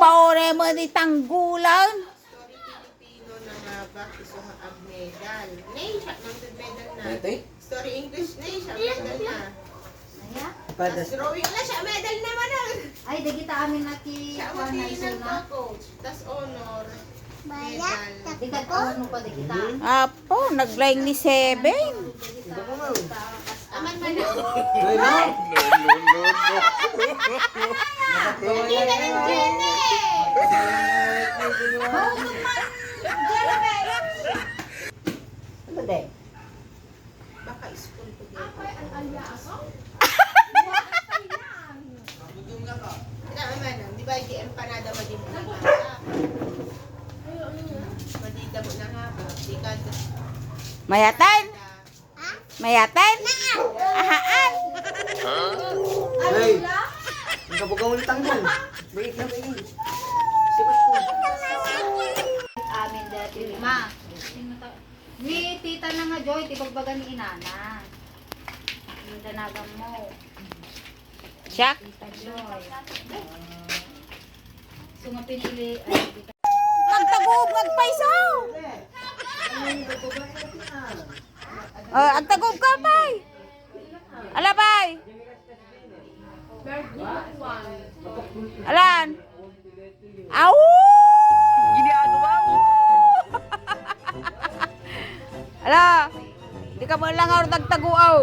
paore mo di tanggulan. Story Filipino na nga ba isuha ang medal. Nay, siya nang medal na. Ito eh. Story English na siya medal na. Aya? Pada Tas drawing na siya medal naman na. Ay, dagita amin na ki Siya kuan na ang iso na coach. Tas honor. Ano pa dagita. Apo, naglayng ni Seven. Aman man na. Ay, no. Hindi na rin Jenny. Ano de? Baka school ko din. Ina man na. Di ba di empanada mo din mo. Madida mo na nga ba. Ka Mayatan? Mayatan? Ahaan? Ay! Ang kabugaw ni tanggol. Bait na bait. Sipas ko. Amin dati lima. Ni tita na nga Joy, tibagbagan ni inana. Yung danagan mo. Siya? Tita Joy. So nga pinili. Magtagob, magpaisaw! Oh, ang tagob ka, bay! Ala, bay! Alan! Aw! Ginagawa mo! Ala! Di ka mo lang ako nagtaguaw.